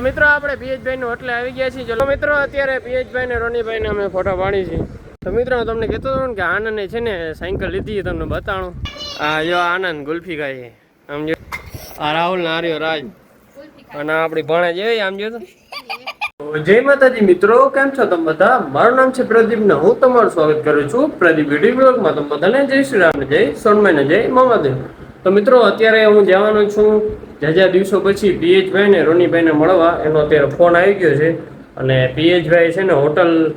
મિત્રો, આપણે પિયજભાઈ નું હોટલે આવી ગયા છીએ. ચલો મિત્રો, અત્યારે પીએચભાઈ ને રોનીભાઈ ને અમે ફોટો પાડી છીએ. તો મિત્રો તમને કહેતો હતો કે આનંદે છે ને સાયકલ લીધી તમને બતાણું. આ જો આનંદ ગુલ્ફી ગાય આમ જો. આ રાહુલ ને આર્યો રાજ. અને આપણી ભણે જેવી આમ જો જય માતાજી મિત્રો, કેમ છો તમે બધા? મારું નામ છે પ્રદીપ ને હું તમારું સ્વાગત કરું છું પ્રદીપ વીડિયો બ્લોગમાં. તમે બધાને જય શ્રી રામ જય સોનમાઈ ને જય મામાદેવ તો મિત્રો, અત્યારે હું જવાનો છું. જાજા દિવસો પછી પીએચભાઈ ને રોનીભાઈ મળવા, એનો અત્યારે ફોન આવી ગયો છે. અને પીએચભાઈ છે ને હોટલ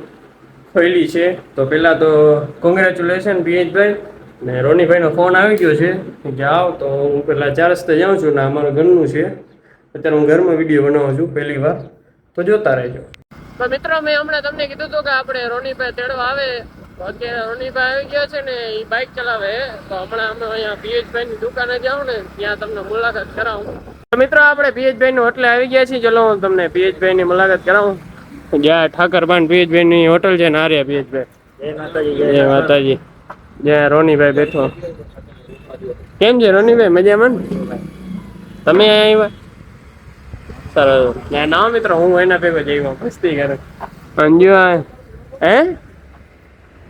ખોલી છે. તો પહેલાં તો કોંગ્રેચ્યુલેશન પીએચભાઈ. ને રોનીભાઈનો ફોન આવી ગયો છે કે તો હું પહેલાં ચાર રસ્તે જાઉં છું ને અમારું ઘરનું છે. અત્યારે હું ઘરમાં વીડિયો બનાવું છું, પહેલી વાર. તો જોતા રહેજો. તો મિત્રો મેં હમણાં તમને કીધું હતું કે આપણે રોનીભાઈ તેડવા આવે. તો અત્યારે રોનીભાઈ આવી ગયા છે ને એ બાઇક ચલાવે. તો હમણાં અમે અહીંયા પીએચભાઈ ની દુકાને જાઉં ને ત્યાં તમને મુલાકાત કરાવું. તો મિત્રો આપણે પીએચભાઈ નું હોટલે આવી ગયા છીએ. ચલો હું તમને પીએચભાઈ ની મુલાકાત કરાવું. જ્યાં ઠાકરબાન પીએચભાઈ ની હોટલ છે ને આર્યા પીએચભાઈ. જય માતાજી જ્યાં રોનીભાઈ બેઠો. કેમ છે રોનીભાઈ? મજામાં ને? તમે આવ્યા? સરસ ના ના મિત્રો હું એના ભેગો જઈ મસ્તી કરે. અંજુ આ હે?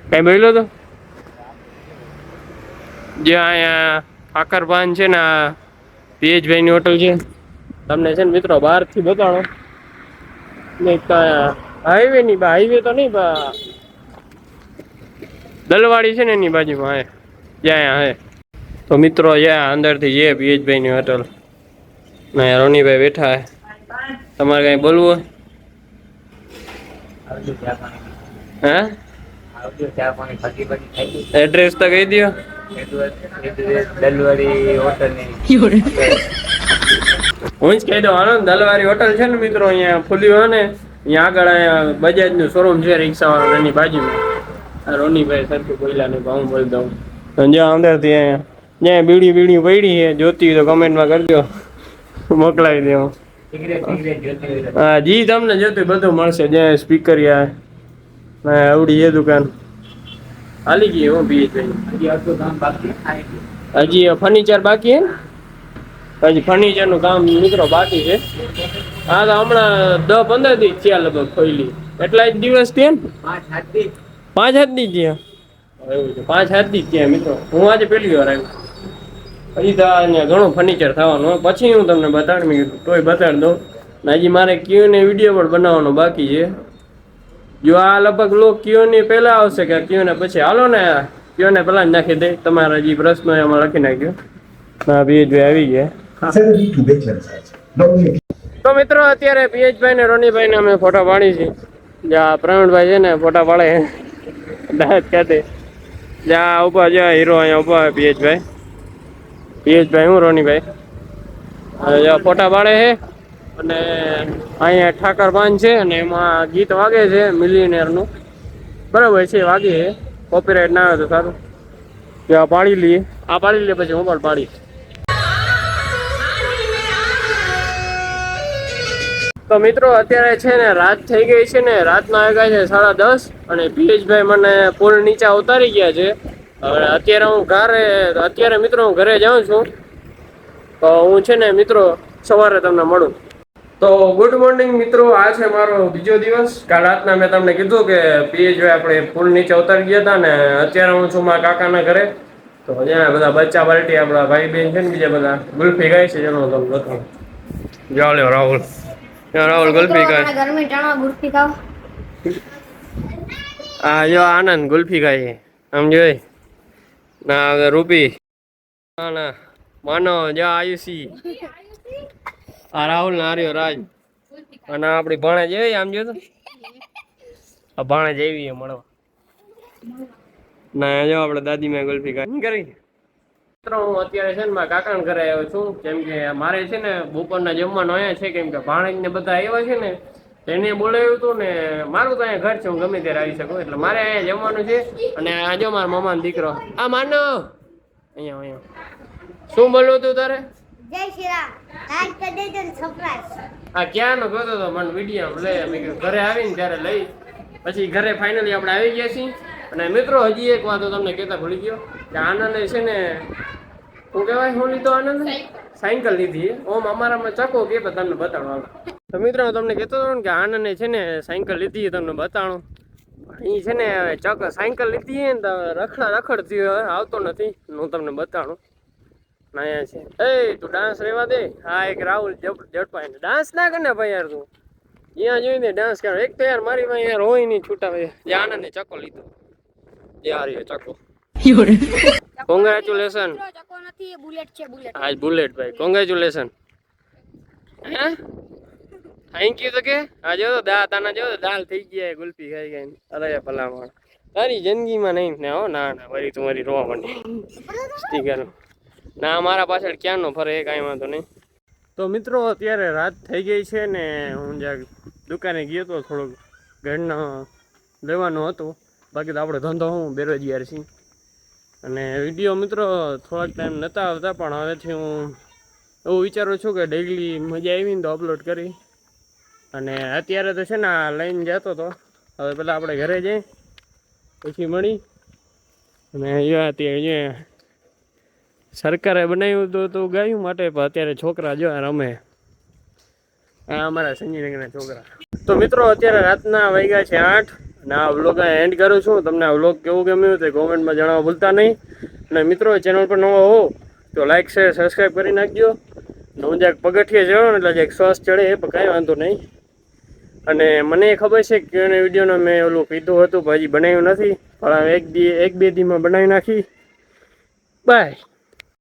કઈ બોલ્યો તો? જે અહીંયા ઠાકરપાન છે ને આ ની હોટલ છે. તમને છે ને મિત્રો બહારથી બતાડો નહીં હાઈવે ની બા હાઈવે તો નહીં બા દલવાડી છે ને એની બાજુમાં હે. જ્યાં હે. તો મિત્રો જ્યાં અંદરથી જે પીએચભાઈ ની હોટલ. ને રોનીભાઈ બેઠા હે. તમારે કઈ બોલવું હોય? હે? એડ્રેસ તો કહી દો હું જ કહી દઉં આનંદ દલવારી હોટલ છે ને મિત્રો અહીંયા ખુલ્લી હોય ને અહીંયા આગળ અહીંયા બજાજનું શોરૂમ છે રિક્ષા વાળા એની બાજુમાં. રોનીભાઈ સરખું બોલ્યા ને હું બોલી દઉં. અને જ્યાં અંદરથી અહીંયા જ્યાં બીડી બીડી પડી છે જોતી તો કમેન્ટમાં કરજો મોકલાવી દેવું હા, જી તમને જોતું બધું મળશે. જ્યાં સ્પીકર યા આવડી એ દુકાન. હાલી ગઈ હું બી હજી ફર્નિચર બાકી હે હજી ફર્નિચરનું કામ મિત્રો બાકી છે. હા, તો હમણાં દસ પંદર દી થયા લગભગ ખોઈલી એટલા જ દિવસ થયા પાંચ હાથ દી થયા? એવું છે. પાંચ હાથ દી થયા મિત્રો. હું આજે પહેલી વાર આવ્યો. હજી તો ઘણું ફર્નિચર થવાનું પછી હું તમને બતાડ મેં કીધું તોય બતાડી દઉં. હજી મારે ક્યુ ને વીડિયો પણ બનાવવાનો બાકી છે. જો આ લગભગ લોક ક્યુ ની પહેલા આવશે કે ક્યુ ને પછી. હાલો ને ક્યુ ને પહેલા જ નાખી દે. તમારા જે પ્રશ્ન એમાં લખી નાખ્યો ના પીએચભાઈ આવી ગયા. તો મિત્રો અત્યારે પીએચભાઈ ને રોનીભાઈ ને અમે ફોટા પાડી છે. જ્યાં પ્રવીણભાઈ છે ને ફોટા પાડે. દાંત કાઢે. જ્યાં ઊભા જ્યાં હીરો અહીંયા ઊભા પીએચભાઈ પીએચભાઈ હું રોનીભાઈ. ફોટા પાડે છે અને અહીંયા ઠાકર પાન છે અને એમાં ગીત વાગે છે મિલિનેરનું બરાબર છે, વાગે છે. કોપીરાઇટ ના આવે તો સારું. જ્યાં પાડી લઈએ. આ પાડી લઈએ પછી હું પણ પાડી તો મિત્રો, અત્યારે છે ને રાત થઈ ગઈ છે ને. રાતના વાગ્યા છે સાડા દસ અને પિયુષભાઈ મને પુલ નીચે ઉતારી ગયા છે. હવે અત્યારે હું ઘરે અત્યારે મિત્રો હું ઘરે જાઉં છું. તો હું છે ને મિત્રો સવારે તમને મળું. તો ગુડ મોર્નિંગ મિત્રો આ છે મારો બીજો દિવસ. કાલ રાતના મેં તમને કીધું કે પીએચ આપણે પુલ નીચે ઉતારી ગયા હતા ને અત્યારે હું છું મારા કાકાના ઘરે. તો અહીંયા બધા બચ્ચા બાલટી આપણા ભાઈ બહેન છે ને બીજા બધા ગુલ્ફી ગાય છે જેનો તમને બતાવું. જાવ લ્યો રાહુલ. રાહુલ ગુલ્ફી ગાય ગરમી ટાણા ગુલ્ફી ખાવ આ જો આનંદ ગુલ્ફી ગાય આમ જોઈ ના રૂપી. ના ના. માનો જા, આયુષી. આ રાહુલ ના આર્યો રાજ. અને આપણી ભાણે જેવી આમ જો આ ભાણે જેવી મળવા. ના, જો આપણે દાદી મેં ગુલ્ફી કરી? હું અત્યારે છે ને મારા કાકાણ ઘરે આવ્યો છું. કેમ કે મારે છે ને બપોરના જમવાનું અહીંયા છે, કેમ કે ભાણેજ ને બધા આવ્યા છે ને એને બોલાવ્યું હતું ને મારું તો અહીંયા ઘર છે હું ગમે ત્યારે આવી શકું. એટલે મારે અહીંયા જમવાનું છે અને આજો મારા મામાનો દીકરો. આ માનો. અહીંયા અહીંયા. શું બોલવું તું તારે? જય શ્રી રામ. આ ક્યાંનો ગયો હતો મને વીડિયો લઈ અમે ઘરે આવીને ત્યારે લઈ. પછી ઘરે ફાઇનલી આપણે આવી ગયા છીએ. અને મિત્રો હજી એક વાત તમને કહેતા ભૂલી ગયો કે આનંદ છે ને શું કહેવાય હું લીધો આનંદ? સાયકલ. લીધી. ઓમ અમારામાં ચકો કે તમને બતાડવા તો મિત્રો તમને કહેતો હતો કે આનંદે છે ને સાયકલ લીધી તમને બતાણું. એ છે ને ચક સાયકલ લીધી હે ને રખડા રખડતી હોય આવતો નથી. હું તમને બતાણું. અહીંયા છે. એ તું ડાન્સ રહેવા દે. હા એક રાહુલ જડપાઈ ડાન્સ ના. કર ને ભાઈ યાર તું. ત્યાં જોઈને ડાન્સ કરો. એક તો યાર મારી પાસે યાર હોય નહીં છૂટા ભાઈ જે આનંદે ચકો લીધો. યાર એ ચકો કોંગ્રેચ્યુલેશન આજ બુલેટ ભાઈ. કોંગ્રેચ્યુલેશન હે? યુ તો કે? આ જો દા, તાના જો દાલ થઈ ગયા, ગુલ્ફી ખાઈ ગઈ અરે ભલામણ. તારી જિંદગીમાં નહીં ને, હો, ના ના વરી તું મારી રોવા માંડી. સ્ટીકર. ના, મારા પાછળ ક્યાંનો ફરે, એ કાંઈ વાંધો નહીં. તો મિત્રો, અત્યારે રાત થઈ ગઈ છે ને, હું જ્યાં દુકાને ગયો તો થોડુંક ઘરનો લેવાનું હતું. બાકી તો આપણે ધંધો હું બેરોજગાર છીએ. અને વીડિયો મિત્રો થોડાક ટાઈમ નહોતા આવતા, પણ હવેથી હું એવું વિચારું છું કે ડેઈલી મજા આવી ને તો અપલોડ કરી. અને અત્યારે તો છે ને લઈને જતો હતો હવે પહેલાં આપણે ઘરે જઈ, પછી મળી. અને અહીંયા અહીંયા સરકારે બનાવ્યું હતું તો ગાયું માટે, પણ અત્યારે છોકરા જો રમે. આ અમારા સંજયનગરના છોકરા. તો મિત્રો, અત્યારે રાતના વાગ્યા છે આઠ, અને આ વ્લોગ એન્ડ કરું છું. તમને આ વ્લોગ કેવું ગમ્યું તે કોમેન્ટમાં જણાવવા ભૂલતા નહીં. અને મિત્રો ચેનલ પર નવો હો તો લાઈક શેર સબસ્ક્રાઈબ કરી નાખજો. અને હું જ્યાંક પગથિયે ચડો ને એટલે જ્યાંક શ્વાસ ચડે, એ પણ કાંઈ વાંધો નહીં. અને મને ખબર છે કે એને વિડીયોનો મેં ઓલું કીધું હતું હજી બનાવ્યું નથી. પણ એક દી, એક બે દીમાં બનાવી નાખી. બાય